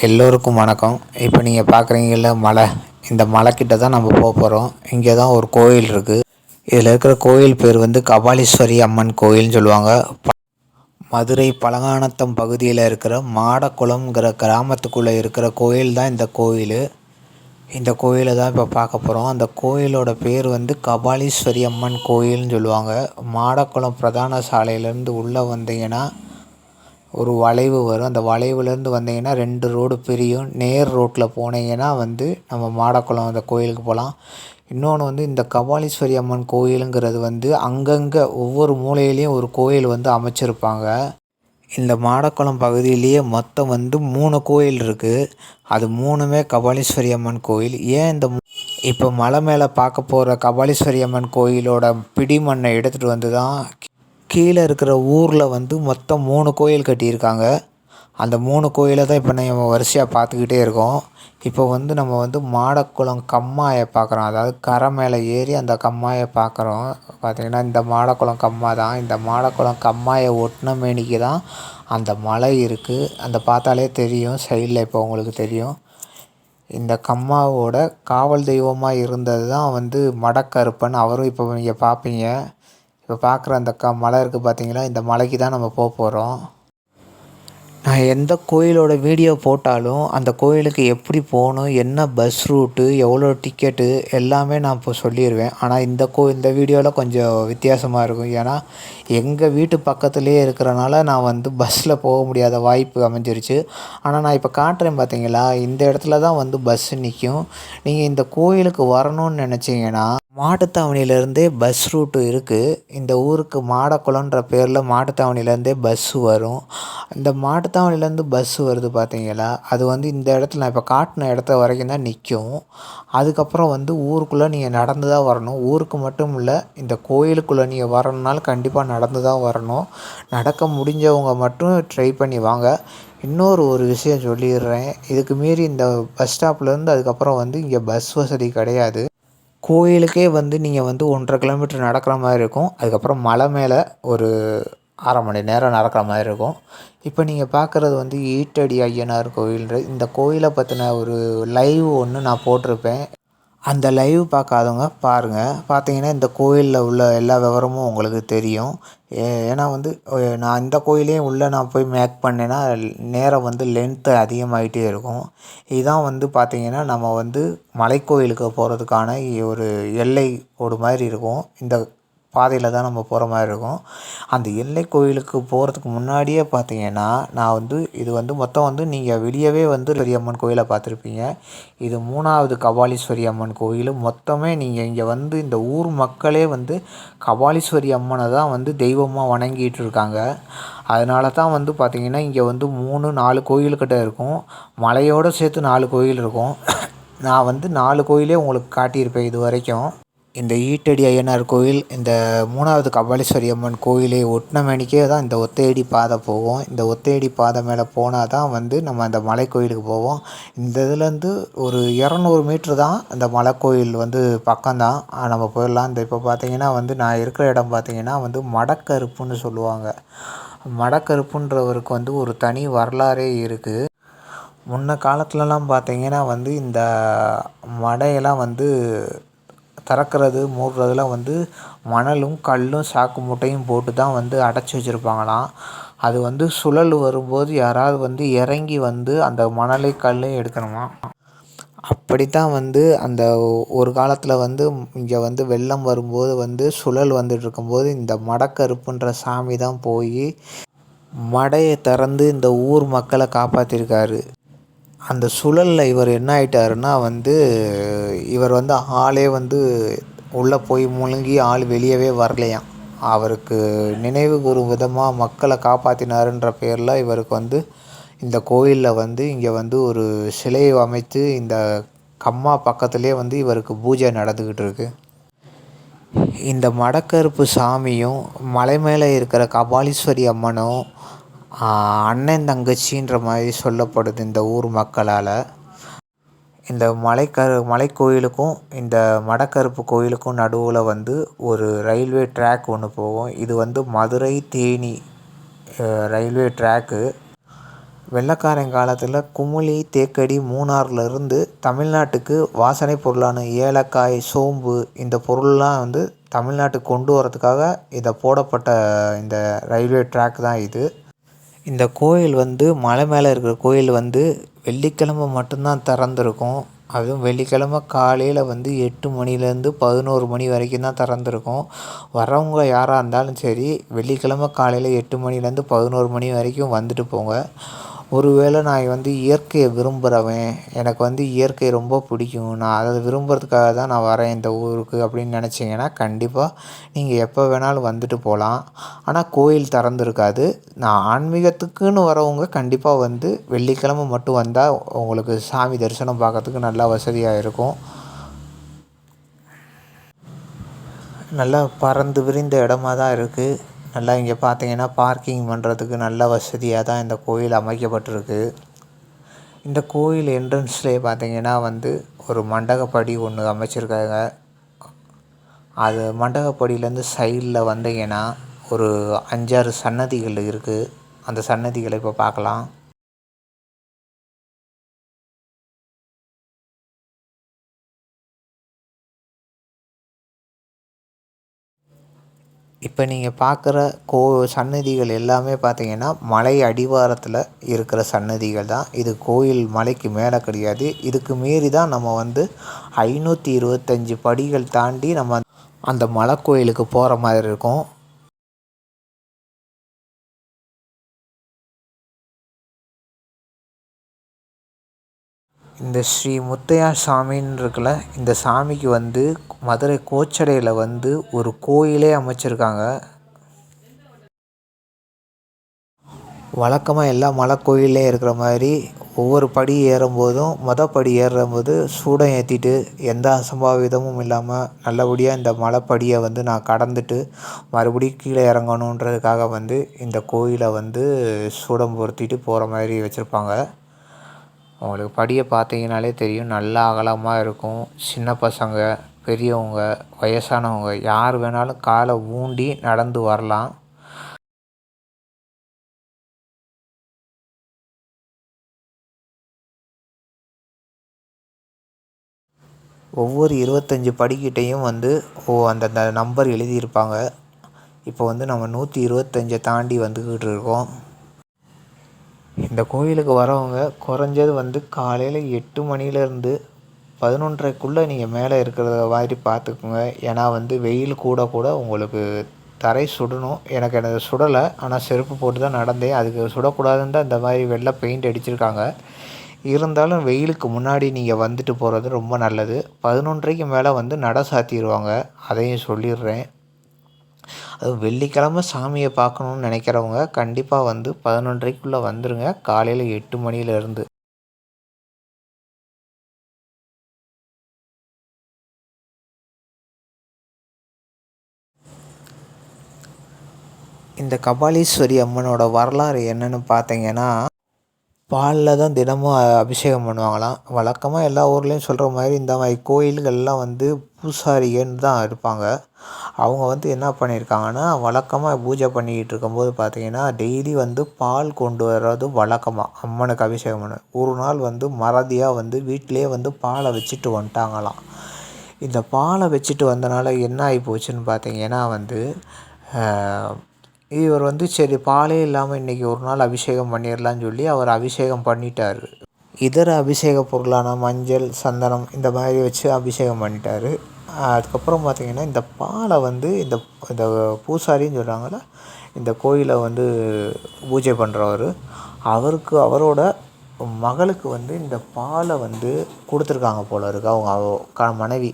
எல்லோருக்கும் வணக்கம். இப்போ நீங்கள் பார்க்குறீங்கல்ல மலை. இந்த மலைக்கிட்ட தான் நம்ம போக போகிறோம் இங்கே தான் ஒரு கோயில் இருக்குது இதில் இருக்கிற கோயில் பேர் வந்து கபாலீஸ்வரி அம்மன் கோயில்னு சொல்லுவாங்க. ப- மதுரை பழங்கானத்தம் பகுதியில் இருக்கிற மாடக்குளம்ங்கிற கிராமத்துக்குள்ளே இருக்கிற கோயில் தான் இந்த கோயில். இந்த கோயிலை தான் இப்போ பார்க்க போகிறோம் அந்த கோயிலோட பேர் வந்து கபாலீஸ்வரி அம்மன் கோயில்னு சொல்லுவாங்க. மாடக்குளம் பிரதான சாலையிலேருந்து உள்ளே வந்தீங்கன்னா ஒரு வளைவு வரும். அந்த வளைவுலேருந்து வந்தீங்கன்னா ரெண்டு ரோடு பிரியும். நேர் ரோட்டில் போனீங்கன்னா வந்து நம்ம மாடக்குளம் அந்த கோயிலுக்கு போகலாம். இன்னொன்று வந்து இந்த கபாலீஸ்வரி அம்மன் கோயிலுங்கிறது வந்து அங்கங்கே ஒவ்வொரு மூலையிலையும் ஒரு கோயில் வந்து அமைச்சிருப்பாங்க. இந்த மாடக்குளம் பகுதியிலேயே மொத்தம் வந்து மூணு கோயில் இருக்குது அது மூணுமே கபாலீஸ்வரி அம்மன் கோயில். ஏன் இந்த இப்போ மலை மேலே பார்க்க போகிற கபாலீஸ்வரி அம்மன் கோயிலோட பிடிமண்ணை எடுத்துகிட்டு வந்து தான் கீழே இருக்கிற ஊரில் வந்து மொத்தம் மூணு கோயில் கட்டியிருக்காங்க. அந்த மூணு கோயிலை தான் இப்போ நம்ம வரிசையாக பார்த்துக்கிட்டே இருக்கோம். இப்போ வந்து நம்ம வந்து மாடக்குளம் கம்மாயை பார்க்குறோம். அதாவது கரை மேலே ஏறி அந்த கம்மாயை பார்க்குறோம். பார்த்திங்கன்னா இந்த மாடக்குளம் கம்மா தான். இந்த மாடக்குளம் கம்மாயை ஒட்டின மேனிக்கு தான் அந்த மலை இருக்குது அந்த பார்த்தாலே தெரியும். சைடில் இப்போ உங்களுக்கு தெரியும். இந்த கம்மாவோட காவல் தெய்வமாக இருந்தது தான் வந்து மடக்கருப்பன். அவரும் இப்போ நீங்கள் பார்ப்பீங்க. இப்போ பார்க்குற அந்த க மலை இருக்குது பார்த்தீங்களா? இந்த மலைக்கு தான் நம்ம போக போகிறோம் நான் எந்த கோயிலோட வீடியோ போட்டாலும் அந்த கோயிலுக்கு எப்படி போகணும் என்ன பஸ் ரூட்டு எவ்வளோ டிக்கெட்டு எல்லாமே நான் இப்போ சொல்லிடுவேன் ஆனால் இந்த கோ இந்த வீடியோவில் கொஞ்சம் வித்தியாசமாக இருக்கும். ஏன்னா எங்கள் வீட்டு பக்கத்துலேயே இருக்கிறனால நான் வந்து பஸ்ஸில் போக முடியாத வாய்ப்பு அமைஞ்சிருச்சு. ஆனால் நான் இப்போ காட்டுறேன் பார்த்தீங்களா? இந்த இடத்துல தான் வந்து பஸ்ஸு நிற்கும் நீங்கள் இந்த கோயிலுக்கு வரணும்னு நினச்சிங்கன்னா மாட்டுத்தாவணியிலேருந்தே பஸ் ரூட்டு இருக்குது இந்த ஊருக்கு மாடக்குளம்ன்ற பேரில் மாட்டுத்தாவணியிலேருந்தே பஸ்ஸு வரும். இந்த மாட்டுத்தாவணியிலேருந்து பஸ்ஸு வருது பார்த்தீங்களா அது வந்து இந்த இடத்துல நான் இப்போ காட்டின இடத்த வரைக்கும் தான் நிற்கும் அதுக்கப்புறம் வந்து ஊருக்குள்ளே நீங்கள் நடந்து தான் வரணும். ஊருக்கு மட்டும் இல்லை இந்த கோயிலுக்குள்ளே நீங்கள் வரணுனாலும் கண்டிப்பாக நடந்து தான் வரணும். நடக்க முடிஞ்சவங்க மட்டும் ட்ரை பண்ணி வாங்க. இன்னொரு ஒரு விஷயம் சொல்லிடுறேன். இதுக்கு மீறி இந்த பஸ் ஸ்டாப்லேருந்து அதுக்கப்புறம் வந்து இங்கே பஸ் வசதி கிடையாது. கோயிலுக்கே வந்து நீங்கள் வந்து ஒன்றரை கிலோமீட்டர் நடக்கிற மாதிரி இருக்கும். அதுக்கப்புறம் மலை மேலே ஒரு அரை மணி நேரம் நடக்கிற மாதிரி இருக்கும். இப்போ நீங்கள் பார்க்குறது வந்து ஈட்டடி ஐயனார் கோயில்ன்ற இந்த கோயிலை பற்றின ஒரு லைவ் ஒன்று நான் போட்டிருப்பேன். அந்த லைவ் பார்க்காதவங்க பாருங்கள் பார்த்தீங்கன்னா இந்த கோயிலில் உள்ள எல்லா விவரமும் உங்களுக்கு தெரியும். ஏ- ஏன்னா வந்து நான் இந்த கோயிலையும் உள்ளே நான் போய் மேக் பண்ணேன்னா நேரம் வந்து லென்த்து அதிகமாகிட்டே இருக்கும். இதுதான் வந்து பார்த்திங்கன்னா நம்ம வந்து மலைக்கோயிலுக்கு போகிறதுக்கான ஒரு எல்லை கோடு மாதிரி இருக்கும். இந்த பாதையில் தான் நம்ம போகிற மாதிரி இருக்கும். அந்த எல்லை கோயிலுக்கு போகிறதுக்கு முன்னாடியே பார்த்தீங்கன்னா நான் வந்து இது வந்து மொத்தம் வந்து நீங்கள் வெளியவே வந்து பெரியம்மன் கோயிலை பார்த்துருப்பீங்க. இது மூணாவது கபாலீஸ்வரி அம்மன் கோயில். மொத்தமே நீங்கள் இங்கே வந்து இந்த ஊர் மக்களே வந்து கபாலீஸ்வரி அம்மனை தான் வந்து தெய்வமாக வணங்கிட்டு இருக்காங்க. அதனால தான் வந்து பார்த்திங்கன்னா இங்கே வந்து மூணு நாலு கோயில்கிட்ட இருக்கும். மலையோடு சேர்த்து நாலு கோயில் இருக்கும். நான் வந்து நாலு கோயிலே உங்களுக்கு காட்டியிருப்பேன் இது வரைக்கும். இந்த ஈட்டடி ஐயனார் கோயில் இந்த மூணாவது கபாலீஸ்வரி அம்மன் கோயிலை ஒட்டின மேனிக்கே தான் இந்த ஒத்தையடி பாதை போகும். இந்த ஒத்தையடி பாதை மேலே போனால் தான் வந்து நம்ம அந்த மலை கோயிலுக்கு போவோம். இந்த இதுலேருந்து ஒரு இரநூறு மீட்ரு தான் அந்த மலை கோயில் வந்து பக்கம்தான். நம்ம போயிடலாம். இந்த இப்போ பார்த்தீங்கன்னா வந்து நான் இருக்கிற இடம் பார்த்தீங்கன்னா வந்து மடக்கருப்புன்னு சொல்லுவாங்க. மடக்கருப்புன்றவருக்கு வந்து ஒரு தனி வரலாறே இருக்குது முன்ன காலத்துலலாம் பார்த்தீங்கன்னா வந்து இந்த மடையெல்லாம் வந்து திறக்கிறது மூடுறதுலாம் வந்து மணலும் கல்லும் சாக்கு மூட்டையும் போட்டு தான் வந்து அடைச்சி வச்சுருப்பாங்களாம். அது வந்து சுழல் வரும்போது யாராவது வந்து இறங்கி வந்து அந்த மணலை கல்லையும் எடுக்கணுமா? அப்படித்தான் வந்து அந்த ஒரு காலத்தில் வந்து இங்கே வந்து வெள்ளம் வரும்போது வந்து சுழல் வந்துட்டு இருக்கும்போது இந்த மடக்கருப்புன்ற சாமி தான் போய் மடையை திறந்து இந்த ஊர் மக்களை காப்பாற்றிருக்காரு அந்த சுழலில் இவர் என்ன ஆயிட்டாருன்னா வந்து இவர் வந்து ஆளே வந்து உள்ளே போய் முழுங்கி ஆள் வெளியவே வரலையாம். அவருக்கு நினைவு கூறும் விதமாக மக்களை காப்பாற்றினாருன்ற பேரில் இவருக்கு வந்து இந்த கோயிலில் வந்து இங்கே வந்து ஒரு சிலையை அமைத்து இந்த கம்மா பக்கத்துலேயே வந்து இவருக்கு பூஜை நடந்துக்கிட்டு இருக்கு. இந்த மடக்கருப்பு சாமியும் மலை மேலே இருக்கிற கபாலீஸ்வரி அம்மனும் அண்ணன் தங்கச்சின்ற மாதிரி சொல்லப்படுது இந்த ஊர் மக்களால். இந்த மலைக்கரு மலைக்கோயிலுக்கும் இந்த மடக்கருப்பு கோயிலுக்கும் நடுவில் வந்து ஒரு ரயில்வே ட்ராக் ஒன்று போகும். இது வந்து மதுரை தேனி ரயில்வே ட்ராக்கு. வெள்ளக்காரன் காலத்தில் குமுளி தேக்கடி மூணாறுலேருந்து தமிழ்நாட்டுக்கு வாசனை பொருளான ஏலக்காய் சோம்பு இந்த பொருள்லாம் வந்து தமிழ்நாட்டுக்கு கொண்டு வரதுக்காக இதை போடப்பட்ட இந்த ரயில்வே ட்ராக் தான் இது. இந்த கோயில் வந்து மலை மேலே இருக்கிற கோயில் வந்து வெள்ளிக்கிழமை மட்டும்தான் திறந்துருக்கும். அதுவும் வெள்ளிக்கிழமை காலையில் வந்து எட்டு மணிலேருந்து பதினோரு மணி வரைக்கும் தான் திறந்துருக்கும். வரவங்க யாராக இருந்தாலும் சரி வெள்ளிக்கிழமை காலையில் எட்டு மணிலேருந்து பதினோரு மணி வரைக்கும் வந்துட்டு போங்க. ஒருவேளை நான் வந்து இயற்கையை விரும்புகிறவன் எனக்கு வந்து இயற்கை ரொம்ப பிடிக்கும். நான் அதை விரும்புகிறதுக்காக தான் நான் வரேன் இந்த ஊருக்கு அப்படின்னு நினச்சிங்கன்னா கண்டிப்பாக நீங்கள் எப்போ வேணாலும் வந்துட்டு போகலாம் ஆனால் கோயில் திறந்துருக்காது. நான் ஆன்மீகத்துக்குன்னு வரவங்க கண்டிப்பாக வந்து வெள்ளிக்கிழமை மட்டும் வந்தால் உங்களுக்கு சாமி தரிசனம் பார்க்கறதுக்கு நல்லா வசதியாக இருக்கும். நல்லா பறந்து விரிந்த இடமா தான் இருக்குது நல்லா இங்கே பார்த்தீங்கன்னா பார்க்கிங் பண்ணுறதுக்கு நல்ல வசதியாக தான் இந்த கோயில் அமைக்கப்பட்டிருக்கு. இந்த கோயில் என்ட்ரன்ஸ்லேயே பார்த்தீங்கன்னா வந்து ஒரு மண்டகப்படி ஒன்று அமைச்சிருக்காங்க. அது மண்டகப்படியிலேருந்து சைடில் வந்தீங்கன்னா ஒரு அஞ்சாறு சன்னதிகள் இருக்குது அந்த சன்னதிகளை இப்போ பார்க்கலாம். இப்போ நீங்கள் பார்க்குற கோ சன்னதிகள் எல்லாமே பார்த்தீங்கன்னா மலை அடிவாரத்தில் இருக்கிற சன்னதிகள் தான். இது கோயில் மலைக்கு மேலே கிடையாது. இதுக்கு மீறி தான் நம்ம வந்து ஐநூற்றி இருபத்தஞ்சி படிகள் தாண்டி நம்ம அந்த மலை கோயிலுக்கு போகிற மாதிரி இருக்கும். இந்த ஸ்ரீ முத்தையா சாமின்னு இருக்குல்ல இந்த சாமிக்கு வந்து மதுரை கோச்சடையில் வந்து ஒரு கோயிலே அமைச்சிருக்காங்க. வழக்கமாக எல்லா மலை கோயில்லையும் இருக்கிற மாதிரி ஒவ்வொரு படி ஏறும்போதும் மொதல் படி ஏறும்போது சூடம் ஏற்றிட்டு எந்த அசம்பாவிதமும் இல்லாமல் நல்லபடியாக இந்த மலைப்படியை வந்து நான் கடந்துட்டு மறுபடியும் கீழே இறங்கணுன்றதுக்காக வந்து இந்த கோயிலை வந்து சூடம் பொருத்திட்டு போகிற மாதிரி வச்சுருப்பாங்க. உங்களுக்கு படியை பார்த்தீங்கனாலே தெரியும். நல்லா அகலமாக இருக்கும். சின்ன பசங்க பெரியவங்க வயசானவங்க யார் வேணாலும் காலை ஊண்டி நடந்து வரலாம். ஒவ்வொரு இருபத்தஞ்சி படிக்கிட்டையும் வந்து ஓ அந்தந்த நம்பர் எழுதியிருப்பாங்க. இப்போ வந்து நம்ம நூற்றி இருபத்தஞ்சை தாண்டி வந்துக்கிட்டு இருக்கோம். இந்த கோயிலுக்கு வரவங்க குறைஞ்சது வந்து காலையில் எட்டு மணிலேருந்து பதினொன்றரைக்குள்ளே நீங்கள் மேலே இருக்கிற மாதிரி பார்த்துக்குங்க. ஏன்னா வந்து வெயில் கூட கூட உங்களுக்கு தரை சுடணும். எனக்கு எனது சுடலை. ஆனால் செருப்பு போட்டு தான் நடந்தேன். அதுக்கு சுடக்கூடாதுன்னு தான் இந்த மாதிரி வெள்ளை பெயிண்ட் அடிச்சிருக்காங்க. இருந்தாலும் வெயிலுக்கு முன்னாடி நீங்கள் வந்துட்டு போகிறது ரொம்ப நல்லது. பதினொன்றரைக்கு மேலே வந்து நட சாத்திடுவாங்க அதையும் சொல்லிடுறேன். அதுவும் வெள்ளிக்கிழம சாமியை பார்க்கணுன்னு நினைக்கிறவங்க கண்டிப்பாக வந்து பதினொன்றரைக்குள்ளே வந்துடுங்க காலையில் எட்டு மணியிலேருந்து இந்த கபாலீஸ்வரி அம்மனோட வரலாறு என்னன்னு பார்த்தீங்கன்னா பாலில் தான் தினமும் அபிஷேகம் பண்ணுவாங்களாம். வழக்கமாக எல்லா ஊர்லேயும் சொல்கிற மாதிரி இந்த மாதிரி கோயில்கள்லாம் வந்து பூசாரிகன்னு தான் இருப்பாங்க. அவங்க வந்து என்ன பண்ணியிருக்காங்கன்னா வழக்கமாக பூஜை பண்ணிக்கிட்டு இருக்கும்போது பார்த்திங்கன்னா டெய்லி வந்து பால் கொண்டு வர்றது வழக்கமாக அம்மனுக்கு அபிஷேகம் பண்ண ஒரு நாள் வந்து மறதியாக வந்து வீட்டிலே வந்து பாலை வச்சுட்டு வந்துட்டாங்களாம். இந்த பாலை வச்சுட்டு வந்தனால என்ன ஆகி போச்சுன்னு பார்த்தீங்கன்னா வந்து இவர் வந்து சரி பாலே இல்லாமல் இன்றைக்கி ஒரு நாள் அபிஷேகம் பண்ணிடலான்னு சொல்லி அவர் அபிஷேகம் பண்ணிட்டார். இதர அபிஷேக பொருளான மஞ்சள் சந்தனம் இந்த மாதிரி வச்சு அபிஷேகம் பண்ணிட்டார். அதுக்கப்புறம் பார்த்திங்கன்னா இந்த பாலை வந்து இந்த இந்த பூசாரின்னு சொல்கிறாங்கள இந்த கோயிலை வந்து பூஜை பண்ணுறவர் அவருக்கு அவரோட மகளுக்கு வந்து இந்த பாலை வந்து கொடுத்துருக்காங்க போல இருக்கு. அவங்க க மனைவி.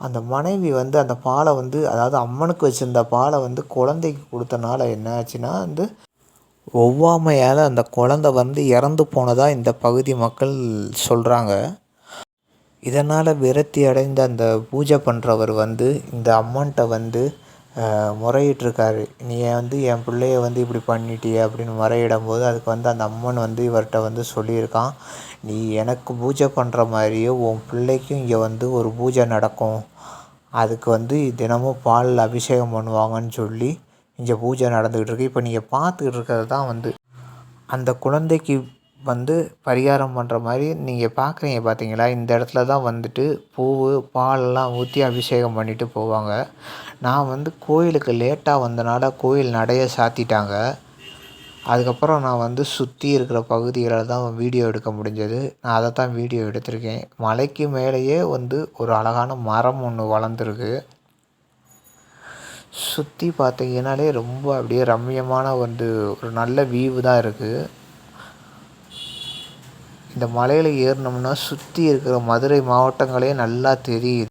அந்த மனைவி வந்து அந்த பாலை வந்து அதாவது அம்மனுக்கு வச்சுருந்த பாலை வந்து குழந்தைக்கு கொடுத்தனால என்ன ஆச்சுன்னா வந்து ஒவ்வாமையால் அந்த குழந்த வந்து இறந்து போனதாக இந்த பகுதி மக்கள் சொல்கிறாங்க இதனால் விரக்தி அடைந்த அந்த பூஜை பண்ணுறவர் வந்து இந்த அம்மன்கிட்ட வந்து முறையிட்டிருக்காரு. நீ வந்து என் பிள்ளைய வந்து இப்படி பண்ணிட்டியே அப்படின்னு முறையிடும் போது அதுக்கு வந்து அந்த அம்மன் வந்து இவர்கிட்ட வந்து சொல்லியிருக்கான். நீ எனக்கு பூஜை பண்ணுற மாதிரியே உன் பிள்ளைக்கும் இங்கே வந்து ஒரு பூஜை நடக்கும். அதுக்கு வந்து தினமும் பால் அபிஷேகம் பண்ணுவாங்கன்னு சொல்லி இங்கே பூஜை நடந்துக்கிட்டு இருக்குது இப்போ நீங்கள் பார்த்துக்கிட்டு இருக்கிறது தான் வந்து அந்த குழந்தைக்கு வந்து பரிகாரம் பண்ணுற மாதிரி நீங்கள் பார்க்குறீங்க பார்த்தீங்களா இந்த இடத்துல தான் வந்துட்டு பூவு பாலெல்லாம் ஊற்றி அபிஷேகம் பண்ணிவிட்டு போவாங்க. நான் வந்து கோயிலுக்கு லேட்டாக வந்தனால கோயில் நடைய சாத்திட்டாங்க. அதுக்கப்புறம் நான் வந்து சுற்றி இருக்கிற பகுதிகளில் தான் வீடியோ எடுக்க முடிஞ்சது. நான் அதை தான் வீடியோ எடுத்திருக்கேன். மலைக்கு மேலேயே வந்து ஒரு அழகான மரம் ஒன்று வளர்ந்துருக்கு. சுற்றி பார்த்தீங்கன்னாலே ரொம்ப அப்படியே ரம்மியமான வந்து ஒரு நல்ல வியூ தான் இருக்குது இந்த மலையில் ஏறினோம்னா சுற்றி இருக்கிற மதுரை மாவட்டங்களே நல்லா தெரியுது.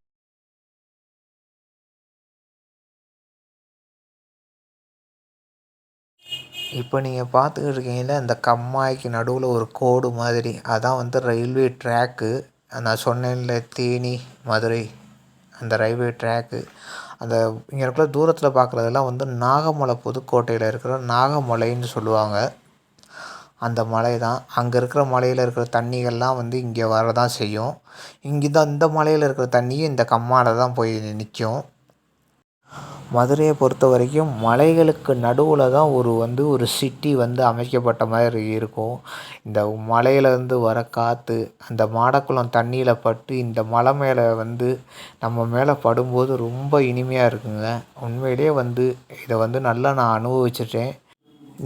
இப்போ நீங்கள் பார்த்துக்கிட்டு இருக்கீங்கள இந்த கம்மாய்க்கு நடுவில் ஒரு கோடு மாதிரி. அதான் வந்து ரயில்வே ட்ராக்கு. நான் சொன்னேன்ல தேனி மதுரை அந்த ரயில்வே ட்ராக்கு. அந்த இங்கே இருக்கிற தூரத்தில் பார்க்குறதெல்லாம் வந்து நாகமலை புதுக்கோட்டையில் இருக்கிற நாகமலைன்னு சொல்லுவாங்க. அந்த மலை தான் அங்கே இருக்கிற மலையில் இருக்கிற தண்ணிகள்லாம் வந்து இங்கே வரதான் செய்யும். இங்கே தான் இந்த மலையில் இருக்கிற தண்ணியும் இந்த கம்மாவில் தான் போய் நிற்கும் மதுரையை பொறுத்த வரைக்கும் மலைகளுக்கு நடுவில் தான் ஒரு வந்து ஒரு சிட்டி வந்து அமைக்கப்பட்ட மாதிரி இருக்கும். இந்த மலையிலேருந்து வர காற்று அந்த மாடக்குளம் தண்ணியில் பட்டு இந்த மலை மேலே வந்து நம்ம மேலே படும்போது ரொம்ப இனிமையாக இருக்குங்க. உண்மையிலேயே வந்து இதை வந்து நல்லா நான் அனுபவிச்சிட்டேன்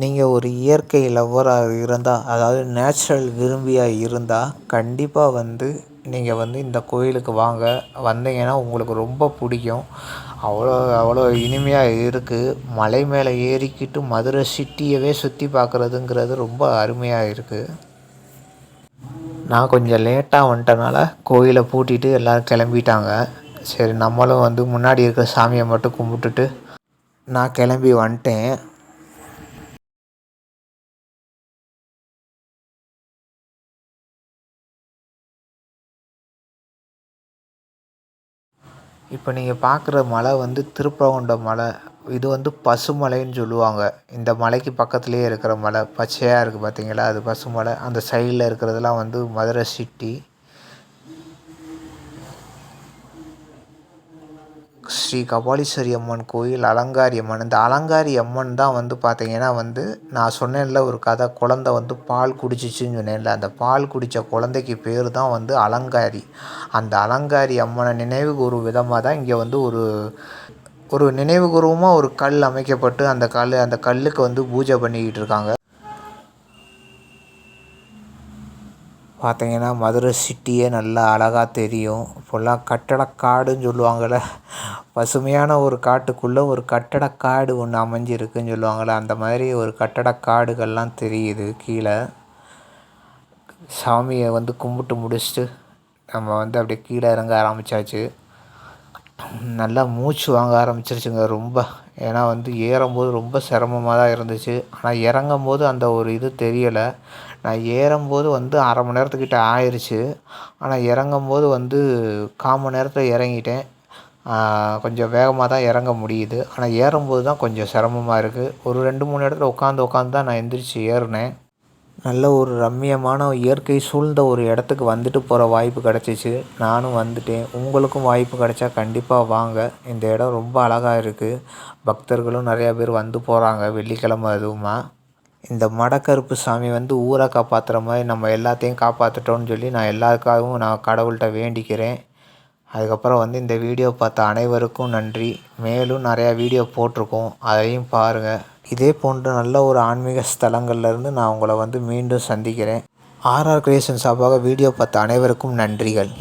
நீங்கள் ஒரு இயற்கை லவ்வராக இருந்தால் அதாவது நேச்சுரல் விரும்பியாக இருந்தால் கண்டிப்பாக வந்து நீங்கள் வந்து இந்த கோயிலுக்கு வாங்க. வந்தீங்கன்னா உங்களுக்கு ரொம்ப பிடிக்கும். அவ்வளோ அவ்வளோ இனிமையாக இருக்குது மலை மேலே ஏறிக்கிட்டு மதுரை சிட்டியவே சுற்றி பார்க்குறதுங்கிறது ரொம்ப அருமையாக இருக்குது நான் கொஞ்சம் லேட்டாக வந்துட்டனால கோயிலை பூட்டிட்டு எல்லோரும் கிளம்பிட்டாங்க. சரி நம்மளும் வந்து முன்னாடி இருக்கிற சாமியை மட்டும் கும்பிட்டுட்டு நான் கிளம்பி வந்துட்டேன். இப்போ நீங்கள் பார்க்குற மலை வந்து திருப்பரங்குன்றம் மலை. இது வந்து பசுமலைன்னு சொல்லுவாங்க. இந்த மலைக்கு பக்கத்துலேயே இருக்கிற மலை. பச்சையாக இருக்குது பார்த்தீங்களா அது பசுமலை. அந்த சைடில் இருக்கிறதுலாம் வந்து மதுரை சிட்டி ஸ்ரீ கபாலீஸ்வரி அம்மன் கோயில் அலங்காரி அம்மன். இந்த அலங்காரி அம்மன் தான் வந்து பார்த்திங்கன்னா வந்து நான் சொன்னேன்ல ஒரு கதை. குழந்த வந்து பால் குடிச்சிச்சுன்னு சொன்னேன்ல. அந்த பால் குடித்த குழந்தைக்கு பேர் தான் வந்து அலங்காரி. அந்த அலங்காரி அம்மனை நினைவு ஒரு விதமாக தான் இங்கே வந்து ஒரு ஒரு நினைவுகூர்வமாக ஒரு கல் அமைக்கப்பட்டு அந்த கல் அந்த கல்லுக்கு வந்து பூஜை பண்ணிக்கிட்டு இருக்காங்க. பார்த்தீங்கன்னா மதுரை சிட்டியே நல்லா அழகாக தெரியும். இப்போல்லாம் கட்டடக்காடுன்னு சொல்லுவாங்கள்ல பசுமையான ஒரு காட்டுக்குள்ளே ஒரு கட்டடக்காடு ஒன்று அமைஞ்சிருக்குன்னு சொல்லுவாங்கள்ல அந்த மாதிரி ஒரு கட்டடக்காடுகள்லாம் தெரியுது கீழே. சாமியை வந்து கும்பிட்டு முடிச்சுட்டு நம்ம வந்து அப்படியே கீழே இறங்க ஆரம்பித்தாச்சு நல்லா மூச்சு வாங்க ஆரம்பிச்சிருச்சுங்க ரொம்ப. ஏன்னா வந்து ஏறும்போது ரொம்ப சிரமமாக தான் இருந்துச்சு. ஆனால் இறங்கும்போது அந்த ஒரு இது தெரியலை. நான் ஏறும்போது வந்து அரை மணி நேரத்துக்கிட்ட ஆயிடுச்சு ஆனால் இறங்கும்போது வந்து கால் மணி நேரத்தில் இறங்கிட்டேன். கொஞ்சம் வேகமாக தான் இறங்க முடியுது. ஆனால் ஏறும்போது தான் கொஞ்சம் சிரமமாக இருக்குது ஒரு ரெண்டு மூணு இடத்துல உட்காந்து உட்காந்து தான் நான் எந்திரிச்சு ஏறினேன். நல்ல ஒரு ரம்மியமான இயற்கை சூழ்ந்த ஒரு இடத்துக்கு வந்துட்டு போகிற வாய்ப்பு கிடச்சிச்சு. நானும் வந்துட்டேன். உங்களுக்கும் வாய்ப்பு கிடச்சா கண்டிப்பாக வாங்க. இந்த இடம் ரொம்ப அழகாக இருக்குது பக்தர்களும் நிறையா பேர் வந்து போகிறாங்க வெள்ளிக்கிழமை அதுவுமா. இந்த மடக்கருப்பு சாமி வந்து ஊரை காப்பாற்றுற மாதிரி நம்ம எல்லாத்தையும் காப்பாற்றிட்டோன்னு சொல்லி நான் எல்லாருக்காகவும் நான் கடவுள்கிட்ட வேண்டிக்கிறேன். அதுக்கப்புறம் வந்து இந்த வீடியோ பார்த்த அனைவருக்கும் நன்றி. மேலும் நிறையா வீடியோ போட்டிருக்கோம். அதையும் பாருங்கள் இதே போன்ற நல்ல ஒரு ஆன்மீக ஸ்தலங்கள்லேருந்து நான் உங்களை வந்து மீண்டும் சந்திக்கிறேன். ஆர்ஆர் கிரியேஷன் சார்பாக வீடியோ பார்த்த அனைவருக்கும் நன்றிகள்.